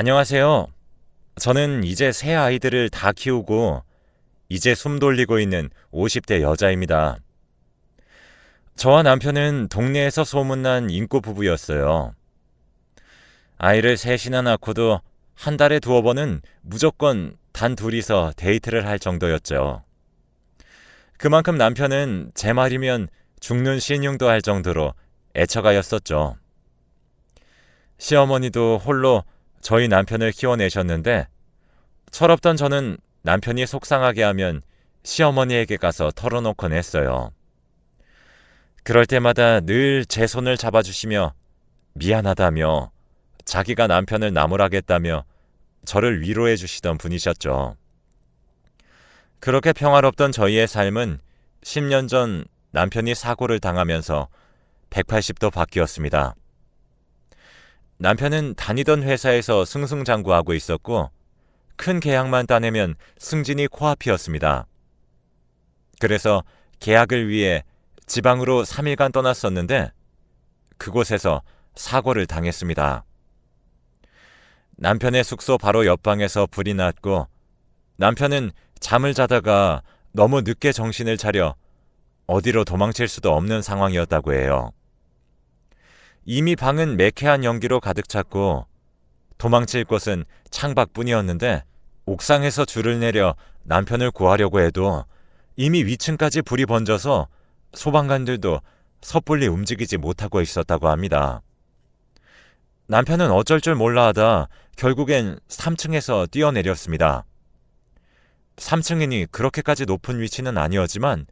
안녕하세요. 저는 이제 새 아이들을 다 키우고 이제 숨 돌리고 있는 50대 여자입니다. 저와 남편은 동네에서 소문난 인고 부부였어요. 아이를 셋이나 낳고도 한 달에 두어 번은 무조건 단 둘이서 데이트를 할 정도였죠. 그만큼 남편은 제 말이면 죽는 신용도 할 정도로 애처가였었죠. 시어머니도 홀로 저희 남편을 키워내셨는데 철없던 저는 남편이 속상하게 하면 시어머니에게 가서 털어놓곤 했어요. 그럴 때마다 늘 제 손을 잡아주시며 미안하다며 자기가 남편을 나무라겠다며 저를 위로해 주시던 분이셨죠. 그렇게 평화롭던 저희의 삶은 10년 전 남편이 사고를 당하면서 180도 바뀌었습니다. 남편은 다니던 회사에서 승승장구하고 있었고 큰 계약만 따내면 승진이 코앞이었습니다. 그래서 계약을 위해 지방으로 3일간 떠났었는데 그곳에서 사고를 당했습니다. 남편의 숙소 바로 옆방에서 불이 났고 남편은 잠을 자다가 너무 늦게 정신을 차려 어디로 도망칠 수도 없는 상황이었다고 해요. 이미 방은 매캐한 연기로 가득 찼고 도망칠 곳은 창밖뿐이었는데 옥상에서 줄을 내려 남편을 구하려고 해도 이미 위층까지 불이 번져서 소방관들도 섣불리 움직이지 못하고 있었다고 합니다. 남편은 어쩔 줄 몰라 하다 결국엔 3층에서 뛰어내렸습니다. 3층이니 그렇게까지 높은 위치는 아니었지만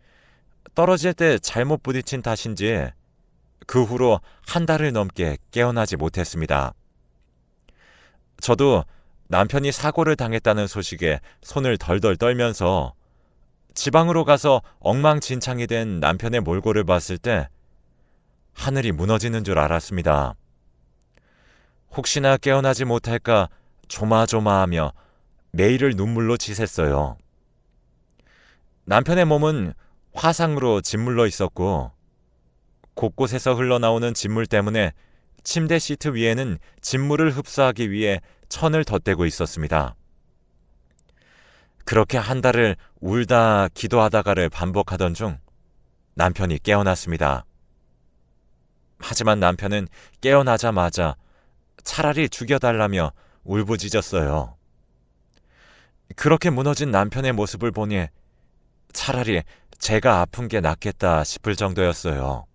떨어질 때 잘못 부딪힌 탓인지 그 후로 한 달을 넘게 깨어나지 못했습니다. 저도 남편이 사고를 당했다는 소식에 손을 덜덜 떨면서 지방으로 가서 엉망진창이 된 남편의 몰골을 봤을 때 하늘이 무너지는 줄 알았습니다. 혹시나 깨어나지 못할까 조마조마하며 매일을 눈물로 지샜어요. 남편의 몸은 화상으로 짓물러 있었고 곳곳에서 흘러나오는 진물 때문에 침대 시트 위에는 진물을 흡수하기 위해 천을 덧대고 있었습니다. 그렇게 한 달을 울다 기도하다가를 반복하던 중 남편이 깨어났습니다. 하지만 남편은 깨어나자마자 차라리 죽여달라며 울부짖었어요. 그렇게 무너진 남편의 모습을 보니 차라리 제가 아픈 게 낫겠다 싶을 정도였어요.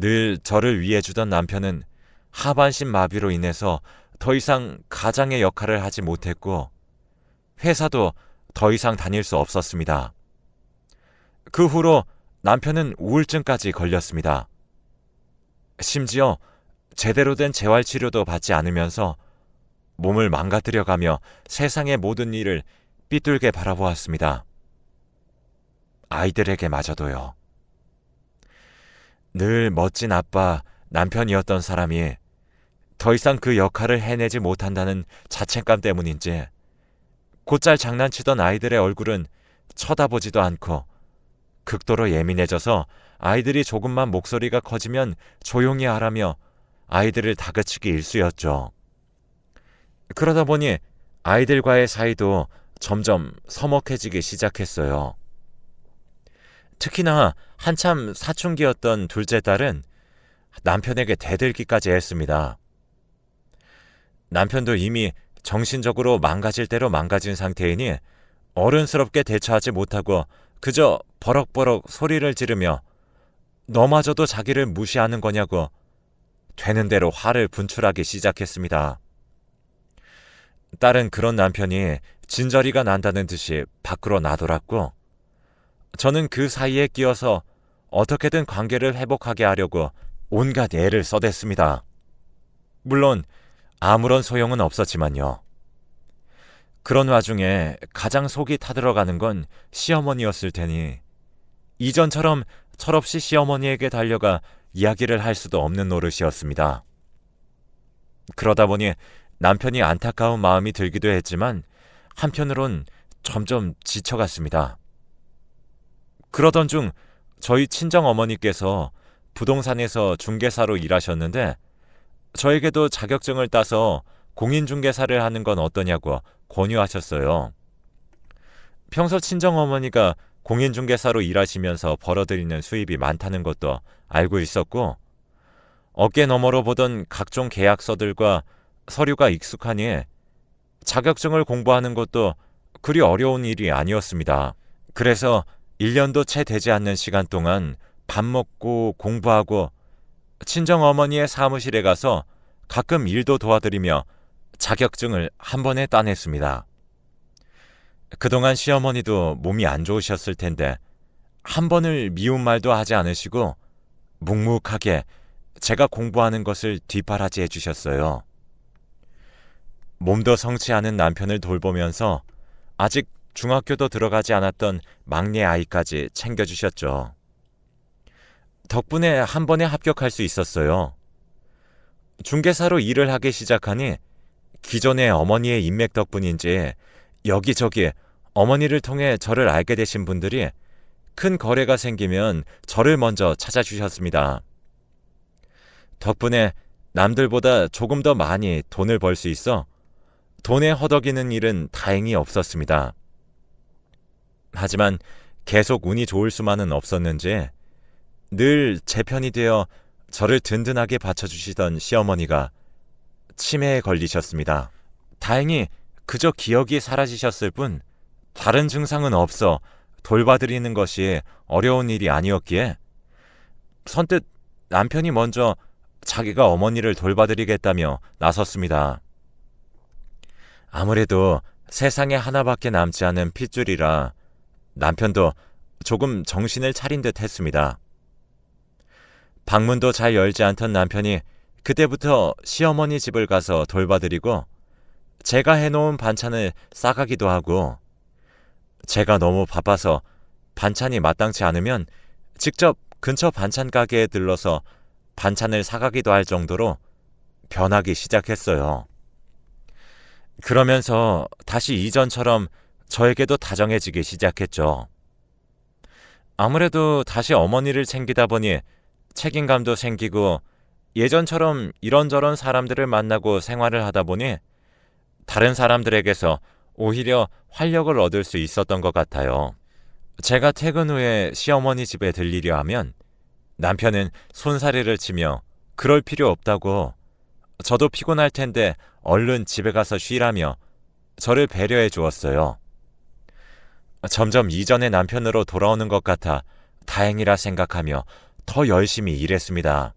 늘 저를 위해 주던 남편은 하반신 마비로 인해서 더 이상 가장의 역할을 하지 못했고 회사도 더 이상 다닐 수 없었습니다. 그 후로 남편은 우울증까지 걸렸습니다. 심지어 제대로 된 재활치료도 받지 않으면서 몸을 망가뜨려가며 세상의 모든 일을 삐뚤게 바라보았습니다. 아이들에게마저도요. 늘 멋진 아빠, 남편이었던 사람이 더 이상 그 역할을 해내지 못한다는 자책감 때문인지 곧잘 장난치던 아이들의 얼굴은 쳐다보지도 않고 극도로 예민해져서 아이들이 조금만 목소리가 커지면 조용히 하라며 아이들을 다그치기 일쑤였죠. 그러다 보니 아이들과의 사이도 점점 서먹해지기 시작했어요. 특히나 한참 사춘기였던 둘째 딸은 남편에게 대들기까지 했습니다. 남편도 이미 정신적으로 망가질 대로 망가진 상태이니 어른스럽게 대처하지 못하고 그저 버럭버럭 소리를 지르며 너마저도 자기를 무시하는 거냐고 되는 대로 화를 분출하기 시작했습니다. 딸은 그런 남편이 진저리가 난다는 듯이 밖으로 나돌았고 저는 그 사이에 끼어서 어떻게든 관계를 회복하게 하려고 온갖 애를 써댔습니다. 물론 아무런 소용은 없었지만요. 그런 와중에 가장 속이 타들어가는 건 시어머니였을 테니 이전처럼 철없이 시어머니에게 달려가 이야기를 할 수도 없는 노릇이었습니다. 그러다 보니 남편이 안타까운 마음이 들기도 했지만 한편으론 점점 지쳐갔습니다. 그러던 중 저희 친정 어머니께서 부동산에서 중개사로 일하셨는데 저에게도 자격증을 따서 공인중개사를 하는 건 어떠냐고 권유하셨어요. 평소 친정 어머니가 공인중개사로 일하시면서 벌어들이는 수입이 많다는 것도 알고 있었고, 어깨 너머로 보던 각종 계약서들과 서류가 익숙하니 자격증을 공부하는 것도 그리 어려운 일이 아니었습니다. 그래서 1년도 채 되지 않는 시간 동안 밥 먹고 공부하고 친정 어머니의 사무실에 가서 가끔 일도 도와드리며 자격증을 한 번에 따냈습니다. 그동안 시어머니도 몸이 안 좋으셨을 텐데 한 번을 미운 말도 하지 않으시고 묵묵하게 제가 공부하는 것을 뒷바라지 해주셨어요. 몸도 성치 않은 남편을 돌보면서 아직 중학교도 들어가지 않았던 막내 아이까지 챙겨주셨죠. 덕분에 한 번에 합격할 수 있었어요. 중개사로 일을 하기 시작하니 기존의 어머니의 인맥 덕분인지 여기저기 어머니를 통해 저를 알게 되신 분들이 큰 거래가 생기면 저를 먼저 찾아주셨습니다. 덕분에 남들보다 조금 더 많이 돈을 벌 수 있어 돈에 허덕이는 일은 다행히 없었습니다. 하지만 계속 운이 좋을 수만은 없었는지 늘 제 편이 되어 저를 든든하게 받쳐주시던 시어머니가 치매에 걸리셨습니다. 다행히 그저 기억이 사라지셨을 뿐 다른 증상은 없어 돌봐드리는 것이 어려운 일이 아니었기에 선뜻 남편이 먼저 자기가 어머니를 돌봐드리겠다며 나섰습니다. 아무래도 세상에 하나밖에 남지 않은 핏줄이라 남편도 조금 정신을 차린 듯 했습니다. 방문도 잘 열지 않던 남편이 그때부터 시어머니 집을 가서 돌봐드리고 제가 해놓은 반찬을 싸가기도 하고 제가 너무 바빠서 반찬이 마땅치 않으면 직접 근처 반찬 가게에 들러서 반찬을 사가기도 할 정도로 변하기 시작했어요. 그러면서 다시 이전처럼 저에게도 다정해지기 시작했죠. 아무래도 다시 어머니를 챙기다 보니 책임감도 생기고 예전처럼 이런저런 사람들을 만나고 생활을 하다 보니 다른 사람들에게서 오히려 활력을 얻을 수 있었던 것 같아요. 제가 퇴근 후에 시어머니 집에 들리려 하면 남편은 손사래를 치며 그럴 필요 없다고 저도 피곤할 텐데 얼른 집에 가서 쉬라며 저를 배려해 주었어요. 점점 이전의 남편으로 돌아오는 것 같아 다행이라 생각하며 더 열심히 일했습니다.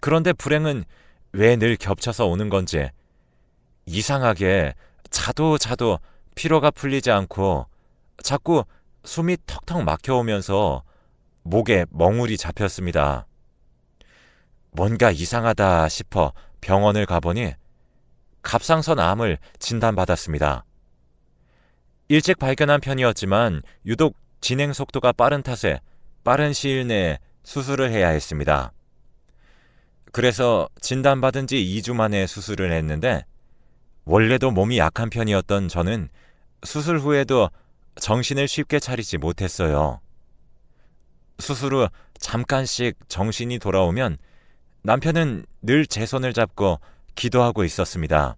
그런데 불행은 왜 늘 겹쳐서 오는 건지 이상하게 자도 자도 피로가 풀리지 않고 자꾸 숨이 턱턱 막혀오면서 목에 멍울이 잡혔습니다. 뭔가 이상하다 싶어 병원을 가보니 갑상선 암을 진단받았습니다. 일찍 발견한 편이었지만 유독 진행 속도가 빠른 탓에 빠른 시일 내에 수술을 해야 했습니다. 그래서 진단받은 지 2주 만에 수술을 했는데 원래도 몸이 약한 편이었던 저는 수술 후에도 정신을 쉽게 차리지 못했어요. 수술 후 잠깐씩 정신이 돌아오면 남편은 늘 제 손을 잡고 기도하고 있었습니다.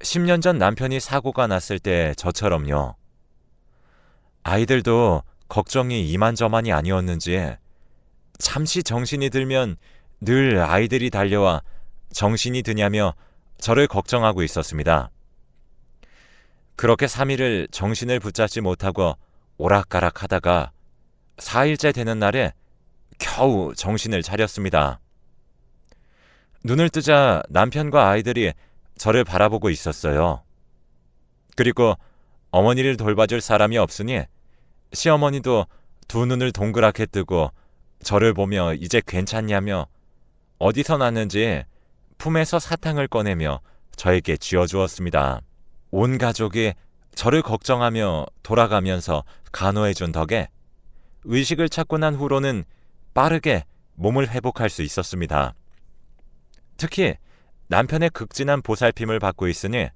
10년 전 남편이 사고가 났을 때 저처럼요. 아이들도 걱정이 이만저만이 아니었는지 잠시 정신이 들면 늘 아이들이 달려와 정신이 드냐며 저를 걱정하고 있었습니다. 그렇게 3일을 정신을 붙잡지 못하고 오락가락 하다가 4일째 되는 날에 겨우 정신을 차렸습니다. 눈을 뜨자 남편과 아이들이 저를 바라보고 있었어요. 그리고 어머니를 돌봐줄 사람이 없으니 시어머니도 두 눈을 동그랗게 뜨고 저를 보며 이제 괜찮냐며 어디서 났는지 품에서 사탕을 꺼내며 저에게 쥐어주었습니다. 온 가족이 저를 걱정하며 돌아가면서 간호해준 덕에 의식을 찾고 난 후로는 빠르게 몸을 회복할 수 있었습니다. 특히 남편의 극진한 보살핌을 받고 있으니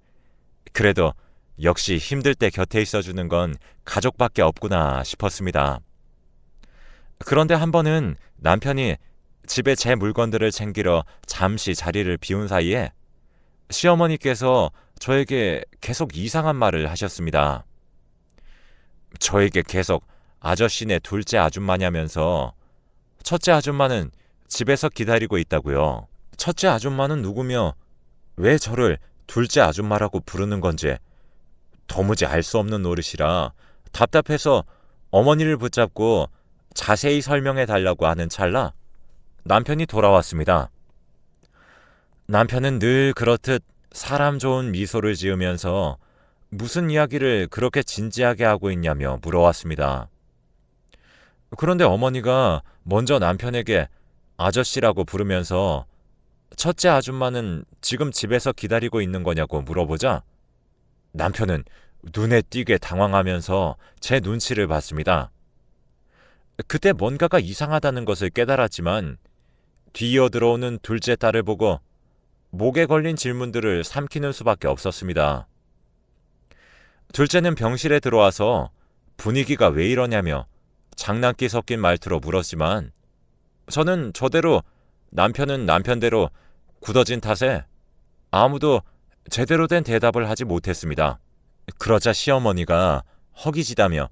그래도 역시 힘들 때 곁에 있어주는 건 가족밖에 없구나 싶었습니다. 그런데 한 번은 남편이 집에 제 물건들을 챙기러 잠시 자리를 비운 사이에 시어머니께서 저에게 계속 이상한 말을 하셨습니다. 저에게 계속 아저씨네 둘째 아줌마냐면서 첫째 아줌마는 집에서 기다리고 있다고요. 첫째 아줌마는 누구며 왜 저를 둘째 아줌마라고 부르는 건지 도무지 알 수 없는 노릇이라 답답해서 어머니를 붙잡고 자세히 설명해 달라고 하는 찰나 남편이 돌아왔습니다. 남편은 늘 그렇듯 사람 좋은 미소를 지으면서 무슨 이야기를 그렇게 진지하게 하고 있냐며 물어왔습니다. 그런데 어머니가 먼저 남편에게 아저씨라고 부르면서 첫째 아줌마는 지금 집에서 기다리고 있는 거냐고 물어보자 남편은 눈에 띄게 당황하면서 제 눈치를 봤습니다. 그때 뭔가가 이상하다는 것을 깨달았지만 뒤이어 들어오는 둘째 딸을 보고 목에 걸린 질문들을 삼키는 수밖에 없었습니다. 둘째는 병실에 들어와서 분위기가 왜 이러냐며 장난기 섞인 말투로 물었지만 저는 저대로 남편은 남편대로 굳어진 탓에 아무도 제대로 된 대답을 하지 못했습니다. 그러자 시어머니가 허기지다며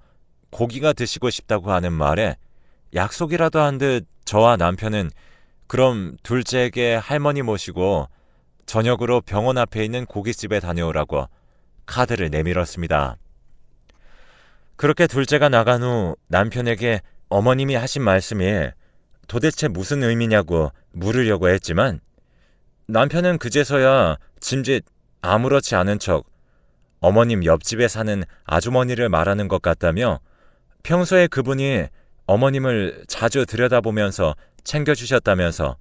고기가 드시고 싶다고 하는 말에 약속이라도 한 듯 저와 남편은 그럼 둘째에게 할머니 모시고 저녁으로 병원 앞에 있는 고깃집에 다녀오라고 카드를 내밀었습니다. 그렇게 둘째가 나간 후 남편에게 어머님이 하신 말씀이 도대체 무슨 의미냐고 물으려고 했지만 남편은 그제서야 짐짓 아무렇지 않은 척 어머님 옆집에 사는 아주머니를 말하는 것 같다며 평소에 그분이 어머님을 자주 들여다보면서 챙겨주셨다면서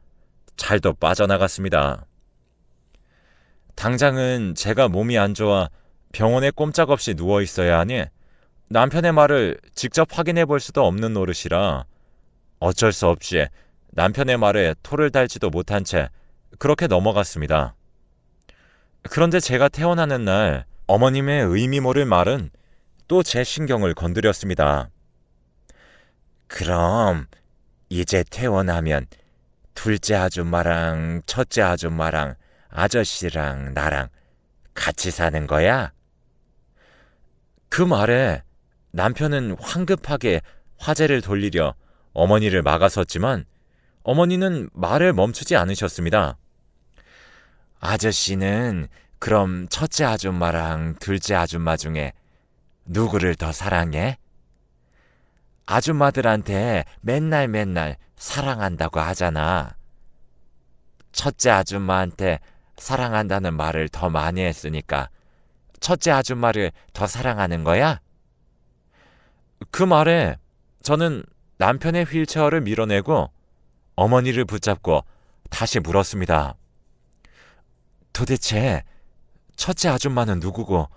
잘도 빠져나갔습니다. 당장은 제가 몸이 안 좋아 병원에 꼼짝없이 누워 있어야 하니 남편의 말을 직접 확인해 볼 수도 없는 노릇이라 어쩔 수 없이 남편의 말에 토를 달지도 못한 채 그렇게 넘어갔습니다. 그런데 제가 태어나는 날 어머님의 의미 모를 말은 또 제 신경을 건드렸습니다. 그럼 이제 태어나면 둘째 아줌마랑 첫째 아줌마랑 아저씨랑 나랑 같이 사는 거야? 그 말에 남편은 황급하게 화제를 돌리려 어머니를 막아섰지만 어머니는 말을 멈추지 않으셨습니다. 아저씨는 그럼 첫째 아줌마랑 둘째 아줌마 중에 누구를 더 사랑해? 아줌마들한테 맨날 맨날 사랑한다고 하잖아. 첫째 아줌마한테 사랑한다는 말을 더 많이 했으니까 첫째 아줌마를 더 사랑하는 거야? 그 말에 저는 남편의 휠체어를 밀어내고 어머니를 붙잡고 다시 물었습니다. 도대체 첫째 아줌마는 누구고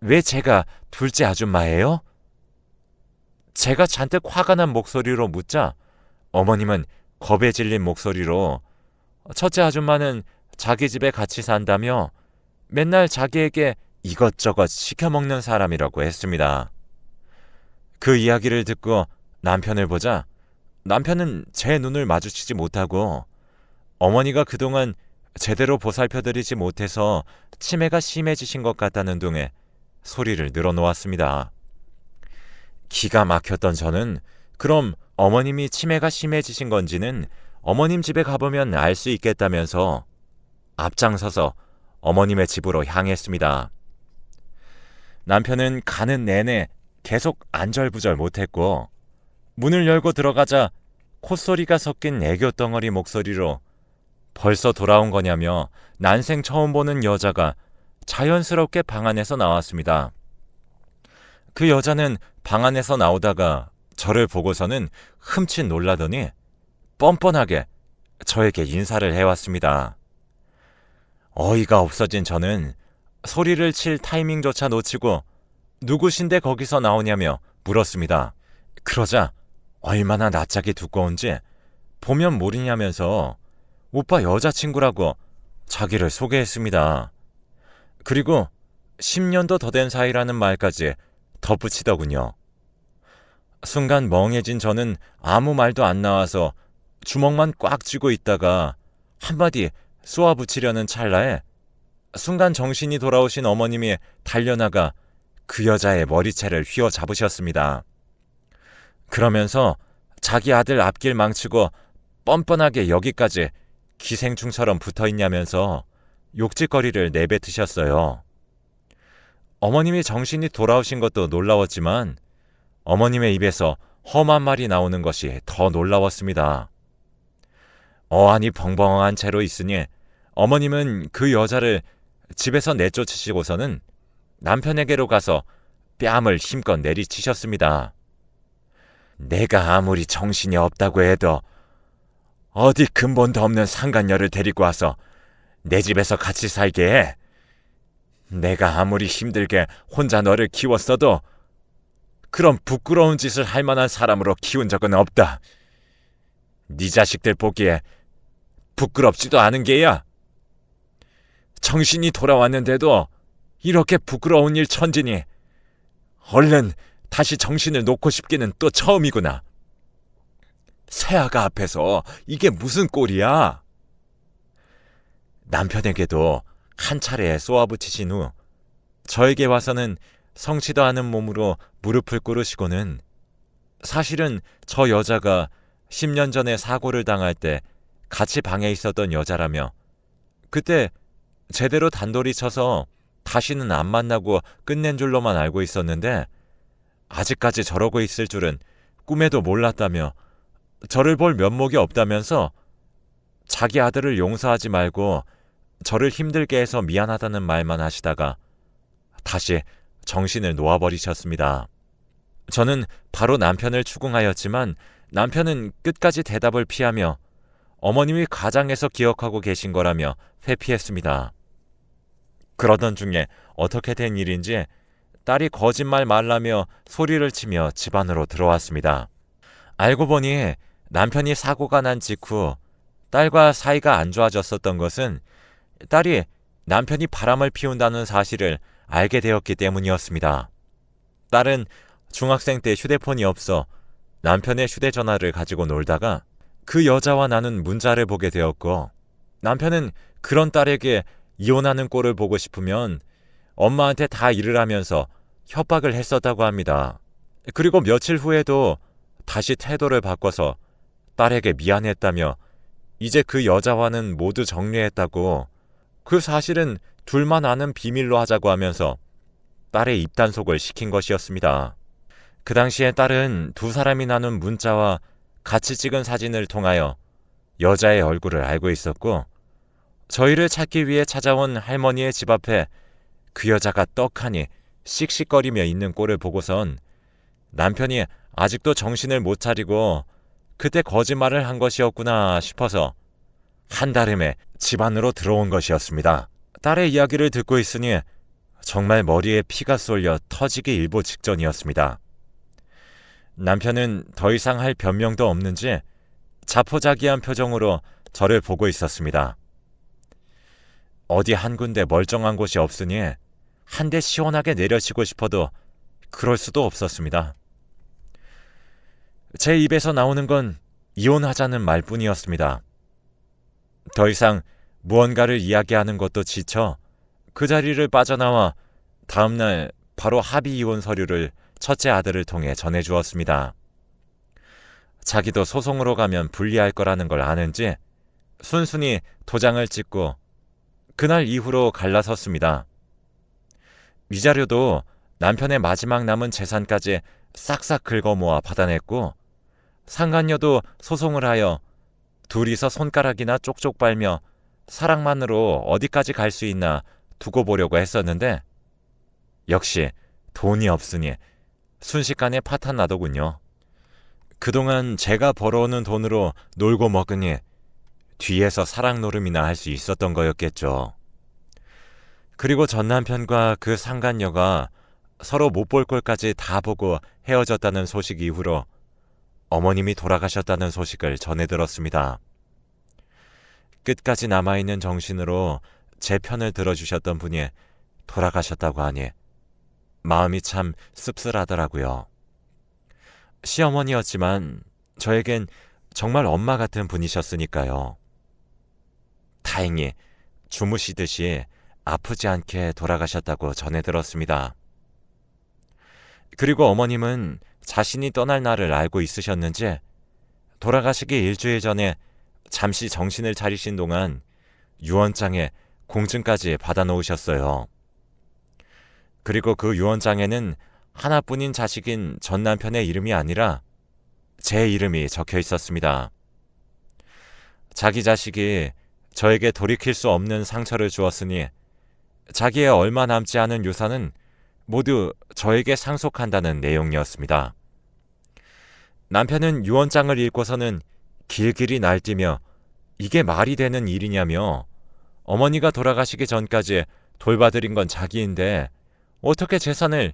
왜 제가 둘째 아줌마예요? 제가 잔뜩 화가 난 목소리로 묻자 어머님은 겁에 질린 목소리로 첫째 아줌마는 자기 집에 같이 산다며 맨날 자기에게 이것저것 시켜먹는 사람이라고 했습니다. 그 이야기를 듣고 남편을 보자 남편은 제 눈을 마주치지 못하고 어머니가 그동안 제대로 보살펴드리지 못해서 치매가 심해지신 것 같다는 둥에 소리를 늘어놓았습니다. 기가 막혔던 저는 그럼 어머님이 치매가 심해지신 건지는 어머님 집에 가보면 알 수 있겠다면서 앞장서서 어머님의 집으로 향했습니다. 남편은 가는 내내 계속 안절부절 못했고 문을 열고 들어가자 콧소리가 섞인 애교 덩어리 목소리로 벌써 돌아온 거냐며 난생 처음 보는 여자가 자연스럽게 방 안에서 나왔습니다. 그 여자는 방 안에서 나오다가 저를 보고서는 흠칫 놀라더니 뻔뻔하게 저에게 인사를 해왔습니다. 어이가 없어진 저는 소리를 칠 타이밍조차 놓치고 누구신데 거기서 나오냐며 물었습니다. 그러자 얼마나 낯짝이 두꺼운지 보면 모르냐면서 오빠 여자친구라고 자기를 소개했습니다. 그리고 10년도 더 된 사이라는 말까지 덧붙이더군요. 순간 멍해진 저는 아무 말도 안 나와서 주먹만 꽉 쥐고 있다가 한마디 쏘아붙이려는 찰나에 순간 정신이 돌아오신 어머님이 달려나가 그 여자의 머리채를 휘어 잡으셨습니다. 그러면서 자기 아들 앞길 망치고 뻔뻔하게 여기까지 기생충처럼 붙어 있냐면서 욕짓거리를 내뱉으셨어요. 어머님이 정신이 돌아오신 것도 놀라웠지만 어머님의 입에서 험한 말이 나오는 것이 더 놀라웠습니다. 어안이 벙벙한 채로 있으니 어머님은 그 여자를 집에서 내쫓으시고서는 남편에게로 가서 뺨을 힘껏 내리치셨습니다. 내가 아무리 정신이 없다고 해도 어디 근본도 없는 상간녀를 데리고 와서 내 집에서 같이 살게 해. 내가 아무리 힘들게 혼자 너를 키웠어도 그런 부끄러운 짓을 할 만한 사람으로 키운 적은 없다. 네 자식들 보기에 부끄럽지도 않은 게야. 정신이 돌아왔는데도 이렇게 부끄러운 일 천지니 얼른 다시 정신을 놓고 싶기는 또 처음이구나. 새아가 앞에서 이게 무슨 꼴이야? 남편에게도 한 차례 쏘아붙이신 후 저에게 와서는 성치도 않은 몸으로 무릎을 꿇으시고는 사실은 저 여자가 10년 전에 사고를 당할 때 같이 방에 있었던 여자라며 그때 제대로 단돌이 쳐서 다시는 안 만나고 끝낸 줄로만 알고 있었는데 아직까지 저러고 있을 줄은 꿈에도 몰랐다며 저를 볼 면목이 없다면서 자기 아들을 용서하지 말고 저를 힘들게 해서 미안하다는 말만 하시다가 다시 정신을 놓아버리셨습니다. 저는 바로 남편을 추궁하였지만 남편은 끝까지 대답을 피하며 어머님이 가장에서 기억하고 계신 거라며 회피했습니다. 그러던 중에 어떻게 된 일인지 딸이 거짓말 말라며 소리를 치며 집 안으로 들어왔습니다. 알고 보니 남편이 사고가 난 직후 딸과 사이가 안 좋아졌었던 것은 딸이 남편이 바람을 피운다는 사실을 알게 되었기 때문이었습니다. 딸은 중학생 때 휴대폰이 없어 남편의 휴대전화를 가지고 놀다가 그 여자와 나눈 문자를 보게 되었고 남편은 그런 딸에게 이혼하는 꼴을 보고 싶으면 엄마한테 다 일을 하면서 협박을 했었다고 합니다. 그리고 며칠 후에도 다시 태도를 바꿔서 딸에게 미안했다며 이제 그 여자와는 모두 정리했다고 그 사실은 둘만 아는 비밀로 하자고 하면서 딸의 입단속을 시킨 것이었습니다. 그 당시에 딸은 두 사람이 나눈 문자와 같이 찍은 사진을 통하여 여자의 얼굴을 알고 있었고 저희를 찾기 위해 찾아온 할머니의 집 앞에 그 여자가 떡하니 씩씩거리며 있는 꼴을 보고선 남편이 아직도 정신을 못 차리고 그때 거짓말을 한 것이었구나 싶어서 한달음에 집 안으로 들어온 것이었습니다. 딸의 이야기를 듣고 있으니 정말 머리에 피가 쏠려 터지기 일보 직전이었습니다. 남편은 더 이상 할 변명도 없는지 자포자기한 표정으로 저를 보고 있었습니다. 어디 한 군데 멀쩡한 곳이 없으니 한 대 시원하게 내려치고 싶어도 그럴 수도 없었습니다. 제 입에서 나오는 건 이혼하자는 말뿐이었습니다. 더 이상 무언가를 이야기하는 것도 지쳐 그 자리를 빠져나와 다음날 바로 합의 이혼 서류를 첫째 아들을 통해 전해주었습니다. 자기도 소송으로 가면 불리할 거라는 걸 아는지 순순히 도장을 찍고 그날 이후로 갈라섰습니다. 위자료도 남편의 마지막 남은 재산까지 싹싹 긁어 모아 받아냈고 상간녀도 소송을 하여 둘이서 손가락이나 쪽쪽 빨며 사랑만으로 어디까지 갈 수 있나 두고 보려고 했었는데 역시 돈이 없으니 순식간에 파탄 나더군요. 그동안 제가 벌어오는 돈으로 놀고 먹으니 뒤에서 사랑 노름이나 할 수 있었던 거였겠죠. 그리고 전 남편과 그 상간녀가 서로 못 볼 걸까지 다 보고 헤어졌다는 소식 이후로 어머님이 돌아가셨다는 소식을 전해 들었습니다. 끝까지 남아있는 정신으로 제 편을 들어주셨던 분이 돌아가셨다고 하니 마음이 참 씁쓸하더라고요. 시어머니였지만 저에겐 정말 엄마 같은 분이셨으니까요. 다행히 주무시듯이 아프지 않게 돌아가셨다고 전해 들었습니다. 그리고 어머님은 자신이 떠날 날을 알고 있으셨는지 돌아가시기 일주일 전에 잠시 정신을 차리신 동안 유언장에 공증까지 받아 놓으셨어요. 그리고 그 유언장에는 하나뿐인 자식인 전 남편의 이름이 아니라 제 이름이 적혀 있었습니다. 자기 자식이 저에게 돌이킬 수 없는 상처를 주었으니 자기의 얼마 남지 않은 유산은 모두 저에게 상속한다는 내용이었습니다. 남편은 유언장을 읽고서는 길길이 날뛰며 이게 말이 되는 일이냐며 어머니가 돌아가시기 전까지 돌봐드린 건 자기인데 어떻게 재산을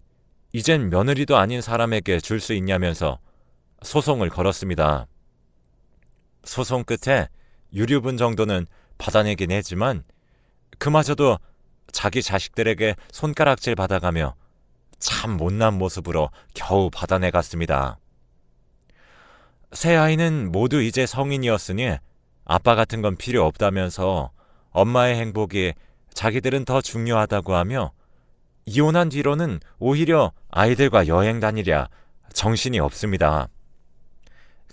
이젠 며느리도 아닌 사람에게 줄 수 있냐면서 소송을 걸었습니다. 소송 끝에 유류분 정도는 받아내긴 했지만 그마저도 자기 자식들에게 손가락질 받아가며 참 못난 모습으로 겨우 받아내 갔습니다. 세 아이는 모두 이제 성인이었으니 아빠 같은 건 필요 없다면서 엄마의 행복이 자기들은 더 중요하다고 하며 이혼한 뒤로는 오히려 아이들과 여행 다니랴 정신이 없습니다.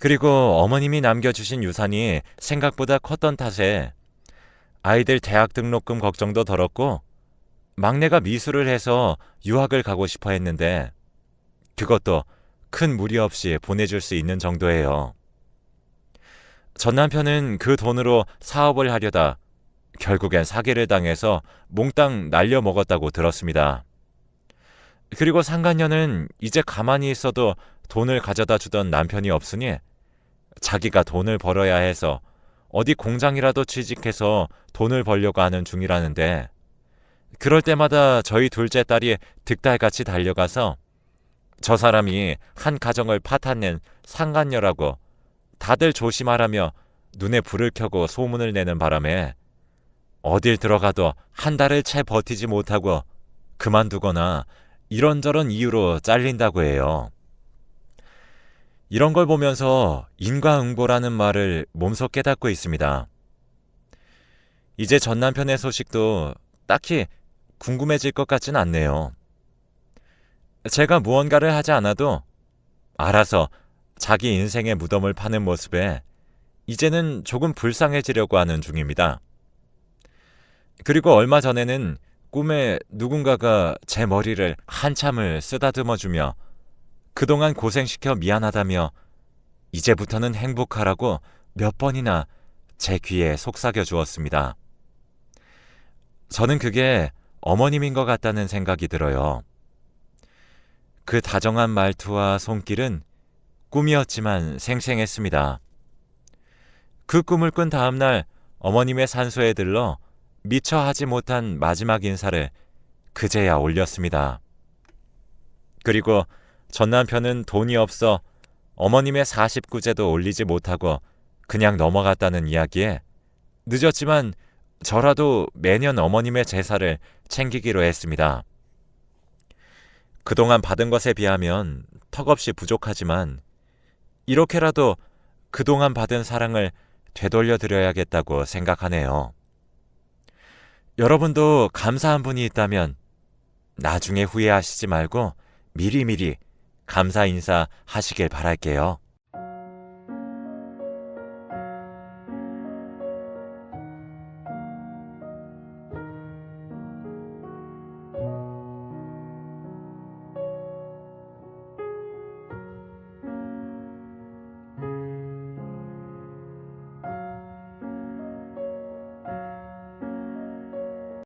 그리고 어머님이 남겨주신 유산이 생각보다 컸던 탓에 아이들 대학 등록금 걱정도 덜었고 막내가 미술을 해서 유학을 가고 싶어 했는데 그것도 큰 무리 없이 보내줄 수 있는 정도예요. 전 남편은 그 돈으로 사업을 하려다 결국엔 사기를 당해서 몽땅 날려 먹었다고 들었습니다. 그리고 상간녀는 이제 가만히 있어도 돈을 가져다 주던 남편이 없으니 자기가 돈을 벌어야 해서 어디 공장이라도 취직해서 돈을 벌려고 하는 중이라는데 그럴 때마다 저희 둘째 딸이 득달같이 달려가서 저 사람이 한 가정을 파탄낸 상간녀라고 다들 조심하라며 눈에 불을 켜고 소문을 내는 바람에 어딜 들어가도 한 달을 채 버티지 못하고 그만두거나 이런저런 이유로 잘린다고 해요. 이런 걸 보면서 인과응보라는 말을 몸소 깨닫고 있습니다. 이제 전 남편의 소식도 딱히 궁금해질 것 같진 않네요. 제가 무언가를 하지 않아도 알아서 자기 인생의 무덤을 파는 모습에 이제는 조금 불쌍해지려고 하는 중입니다. 그리고 얼마 전에는 꿈에 누군가가 제 머리를 한참을 쓰다듬어 주며 그동안 고생시켜 미안하다며 이제부터는 행복하라고 몇 번이나 제 귀에 속삭여 주었습니다. 저는 그게 어머님인 것 같다는 생각이 들어요. 그 다정한 말투와 손길은 꿈이었지만 생생했습니다. 그 꿈을 꾼 다음날 어머님의 산소에 들러 미처 하지 못한 마지막 인사를 그제야 올렸습니다. 그리고 전 남편은 돈이 없어 어머님의 49제도 올리지 못하고 그냥 넘어갔다는 이야기에 늦었지만 저라도 매년 어머님의 제사를 챙기기로 했습니다. 그동안 받은 것에 비하면 턱없이 부족하지만 이렇게라도 그동안 받은 사랑을 되돌려 드려야겠다고 생각하네요. 여러분도 감사한 분이 있다면 나중에 후회하시지 말고 미리미리 감사 인사 하시길 바랄게요.